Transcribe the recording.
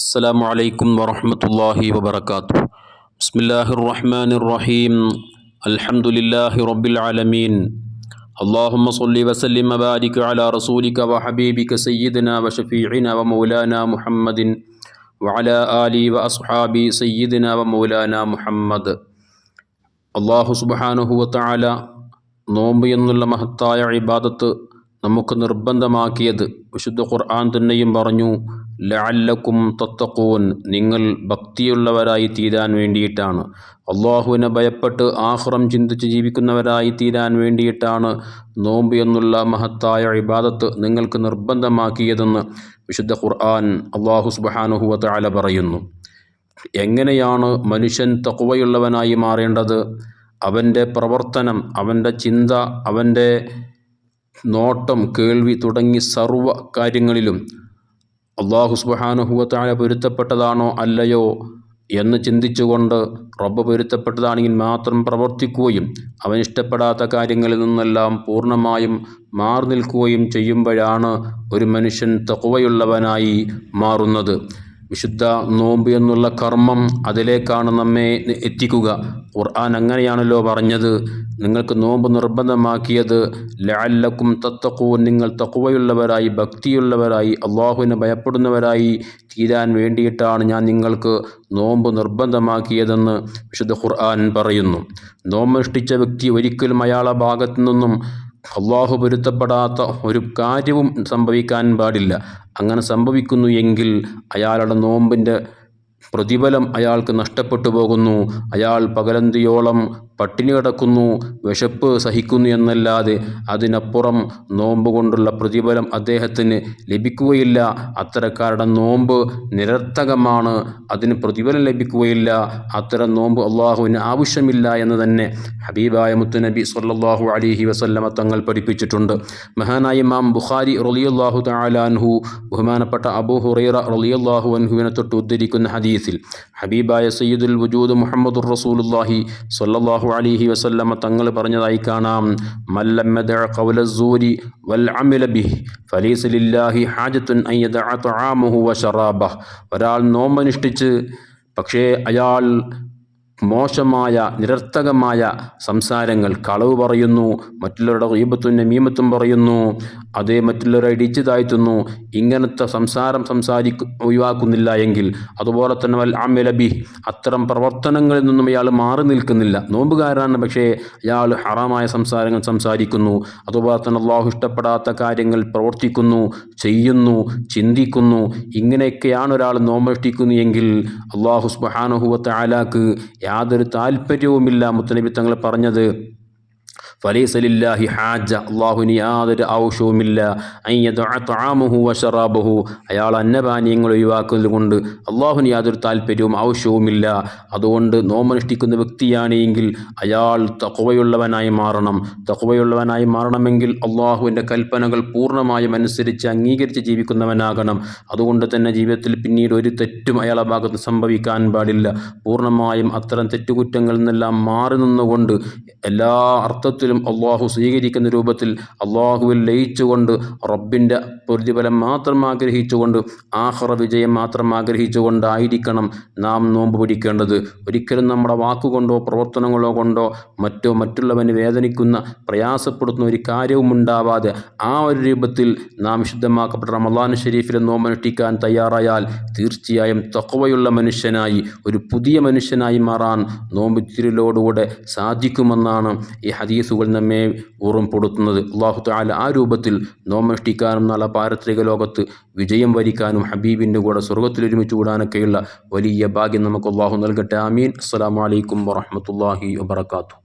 السلام عليكم ورحمة الله وبركاته بسم الله الرحمن الرحيم الحمد لله رب العالمين اللهم صل وسلم وبارك على رسولك وحبيبك سيدنا وشفيعنا ومولانا محمد وعلى آله وأصحابه سيدنا ومولانا محمد അള്ളാഹു സുബാനുഹുവത്തായ നോമ്പ് എന്നുള്ള മഹത്തായ ഇബാദത്ത് നമുക്ക് നിർബന്ധമാക്കിയത് വിശുദ്ധ ഖുർആൻ തന്നെയും പറഞ്ഞു ലഅല്ലക്കും തത്തക്കൂൻ നിങ്ങൾ ഭക്തിയുള്ളവരായി തീരാൻ വേണ്ടിയിട്ടാണ്. അള്ളാഹുവിനെ ഭയപ്പെട്ട് ആഹ്റം ചിന്തിച്ച് ജീവിക്കുന്നവരായി തീരാൻ വേണ്ടിയിട്ടാണ്. നോമ്പ് എന്നുള്ള മഹത്തായ ഇബാദത്ത് നിങ്ങൾക്ക് നിർബന്ധമാക്കിയതെന്ന് വിശുദ്ധ ഖുർആൻ അള്ളാഹു തആല പറയുന്നു. എങ്ങനെയാണ് മനുഷ്യൻ തക്കുവയുള്ളവനായി മാറേണ്ടത്? അവന്റെ പ്രവർത്തനം അവന്റെ ചിന്ത അവന്റെ നോട്ടം കേൾവി തുടങ്ങി സർവ കാര്യങ്ങളിലും അള്ളാഹു സുബാനുഹുവത്തായ പൊരുത്തപ്പെട്ടതാണോ അല്ലയോ എന്ന് ചിന്തിച്ചുകൊണ്ട് റബ്ബ് പൊരുത്തപ്പെട്ടതാണെങ്കിൽ മാത്രം പ്രവർത്തിക്കുകയും അവൻ ഇഷ്ടപ്പെടാത്ത കാര്യങ്ങളിൽ നിന്നെല്ലാം പൂർണമായും മാറി നിൽക്കുകയും ചെയ്യുമ്പോഴാണ് ഒരു മനുഷ്യൻ തക്കുവയുള്ളവനായി മാറുന്നത്. വിശുദ്ധ നോമ്പ് എന്നുള്ള കർമ്മം അതിലേക്കാണ് നമ്മെ എത്തിക്കുക. ഖുർആൻ അങ്ങനെയാണല്ലോ പറഞ്ഞത്. നിങ്ങൾക്ക് നോമ്പ് നിർബന്ധമാക്കിയത് ലഅല്ലക്കും തത്തക്കൂൻ നിങ്ങൾ തക്കുവയുള്ളവരായി ഭക്തിയുള്ളവരായി അള്ളാഹുവിനെ ഭയപ്പെടുന്നവരായി തീരാൻ വേണ്ടിയിട്ടാണ് ഞാൻ നിങ്ങൾക്ക് നോമ്പ് നിർബന്ധമാക്കിയതെന്ന് വിശുദ്ധ ഖുർആൻ പറയുന്നു. നോമ്പ് അനുഷ്ഠിച്ച വ്യക്തി ഒരിക്കലും അയാളെ ഭാഗത്തു നിന്നും അള്ളാഹു പൊരുത്തപ്പെടാത്ത ഒരു കാര്യവും സംഭവിക്കാൻ പാടില്ല. അങ്ങനെ സംഭവിക്കുന്നു എങ്കിൽ അയാളുടെ നോമ്പിന്റെ പ്രതിഫലം അയാൾക്ക് നഷ്ടപ്പെട്ടു പോകുന്നു. അയാൾ പകലന്തിയോളം പട്ടിണി കിടക്കുന്നു വിശപ്പ് സഹിക്കുന്നു എന്നല്ലാതെ അതിനപ്പുറം നോമ്പ് കൊണ്ടുള്ള പ്രതിഫലം അദ്ദേഹത്തിന് ലഭിക്കുകയില്ല. അത്തരക്കാരുടെ നോമ്പ് നിരർത്ഥകമാണ്. അതിന് പ്രതിഫലം ലഭിക്കുകയില്ല. അത്തരം നോമ്പ് അള്ളാഹുവിന് ആവശ്യമില്ല എന്ന് തന്നെ ഹബീബായ മുത്തുനബി സല്ലാഹു അലിഹി വസല്ലമ തങ്ങൾ പഠിപ്പിച്ചിട്ടുണ്ട്. മഹാനായ ഇമാം ബുഖാരി റലിയല്ലാഹു താലാൻഹു ബഹുമാനപ്പെട്ട അബു ഹുറൈറ റലിയല്ലാഹു അൻഹുവിനെ തൊട്ട് ഉദ്ധരിക്കുന്ന ഹദീസിൽ ഹബീബായ സയ്യിദുൽ വജൂദ് മുഹമ്മദുർ റസൂലുല്ലാഹി സല്ലല്ലാഹു അലൈഹി വസല്ലമ തങ്ങൾ പറഞ്ഞതായി കാണാം മല്ലമ്മദ ഖൗലസ്സൂരി വൽ അമില ബിഹി ഫലീസ ലില്ലാഹി ഹാജത്തുൻ അൻ തആമുഹു വ ശറാബഹ്. ഒരാൾ നോമ്പനുഷ്ഠിച്ച് പക്ഷേ അയാൾ മോശമായ നിരർത്ഥകമായ സംസാരങ്ങൾ കളവ് പറയുന്നു മറ്റുള്ളവരുടെ ഈപത്തും നമീമത്തും പറയുന്നു അതേ മറ്റുള്ളവരെ ഇടിച്ചു താഴ്ത്തുന്നു. ഇങ്ങനത്തെ സംസാരം സംസാരിക്കു ഒഴിവാക്കുന്നില്ല എങ്കിൽ അതുപോലെ തന്നെ വൽ അമലബി അത്തരം പ്രവർത്തനങ്ങളിൽ നിന്നും ഇയാൾ മാറി നിൽക്കുന്നില്ല. നോമ്പുകാരാണ് പക്ഷേ അയാൾ ഹറാമായ സംസാരങ്ങൾ സംസാരിക്കുന്നു. അതുപോലെ തന്നെ അള്ളാഹു ഇഷ്ടപ്പെടാത്ത കാര്യങ്ങൾ പ്രവർത്തിക്കുന്നു ചെയ്യുന്നു ചിന്തിക്കുന്നു. ഇങ്ങനെയൊക്കെയാണ് ഒരാൾ നോമ്പനുഷ്ഠിക്കുന്നു എങ്കിൽ അള്ളാഹു സുബാനുഹുവത്ത് ആലാക്ക് യാതൊരു താല്പര്യവുമില്ല മുത്തനബി തങ്ങൾ പറഞ്ഞത്. ഫലീസലില്ലാഹി ഹാജ അള്ളാഹുവിന് യാതൊരു ആവശ്യവുമില്ല. അയ്യദാമുഹു വഷറാബുഹു അയാൾ അന്നപാനീയങ്ങൾ ഒഴിവാക്കുന്നത് കൊണ്ട് അള്ളാഹുവിന് യാതൊരു താല്പര്യവും ആവശ്യവുമില്ല. അതുകൊണ്ട് നോമനുഷ്ഠിക്കുന്ന വ്യക്തിയാണെങ്കിൽ അയാൾ തക്കുവയുള്ളവനായി മാറണം. തക്കുവയുള്ളവനായി മാറണമെങ്കിൽ അള്ളാഹുവിന്റെ കൽപ്പനകൾ പൂർണമായും അനുസരിച്ച് അംഗീകരിച്ച് ജീവിക്കുന്നവനാകണം. അതുകൊണ്ട് തന്നെ ജീവിതത്തിൽ പിന്നീട് ഒരു തെറ്റും അയാളെ ഭാഗത്ത് സംഭവിക്കാൻ പാടില്ല. പൂർണമായും അത്തരം തെറ്റുകുറ്റങ്ങളിൽ നിന്നെല്ലാം മാറി നിന്നുകൊണ്ട് എല്ലാ അർത്ഥത്തിലും അള്ളാഹു സ്വീകരിക്കുന്ന രൂപത്തിൽ അള്ളാഹുവിൽ ലയിച്ചുകൊണ്ട് റബ്ബിന്റെ പ്രതിഫലം മാത്രം ആഗ്രഹിച്ചുകൊണ്ട് ആഹ്റ വിജയം മാത്രം ആഗ്രഹിച്ചുകൊണ്ടായിരിക്കണം നാം നോമ്പ് പിടിക്കേണ്ടത്. ഒരിക്കലും നമ്മുടെ വാക്കുകൊണ്ടോ പ്രവർത്തനങ്ങളോ കൊണ്ടോ മറ്റോ മറ്റുള്ളവന് വേദനിക്കുന്ന പ്രയാസപ്പെടുത്തുന്ന ഒരു കാര്യവും ഉണ്ടാവാതെ ആ ഒരു രൂപത്തിൽ നാം വിശുദ്ധമാക്കപ്പെട്ട റമദാൻ നോമ്പ് നോമ്പനുഷ്ഠിക്കാൻ തയ്യാറായാൽ തീർച്ചയായും തക്കവയുള്ള മനുഷ്യനായി ഒരു പുതിയ മനുഷ്യനായി മാറാൻ നോമ്പ് തിരിലോടുകൂടെ സാധിക്കുമെന്നാണ് ഈ ഹദീസുകൾ നമ്മെ ഓർമ്മപ്പെടുത്തുന്നത്. അള്ളാഹു താല ആ രൂപത്തിൽ നോമനുഷ്ഠിക്കാനും നല്ല പാരത്രിക ലോകത്ത് വിജയം വരിക്കാനും ഹബീബിന്റെ കൂടെ സ്വർഗത്തിൽ ഒരുമിച്ച് കൂടാനൊക്കെയുള്ള വലിയ ഭാഗ്യം നമുക്ക് അള്ളാഹു നൽകട്ടെ. ആമീൻ. അസ്സാം വലൈക്കും വറഹമത്തല്ലാഹി വാത്തു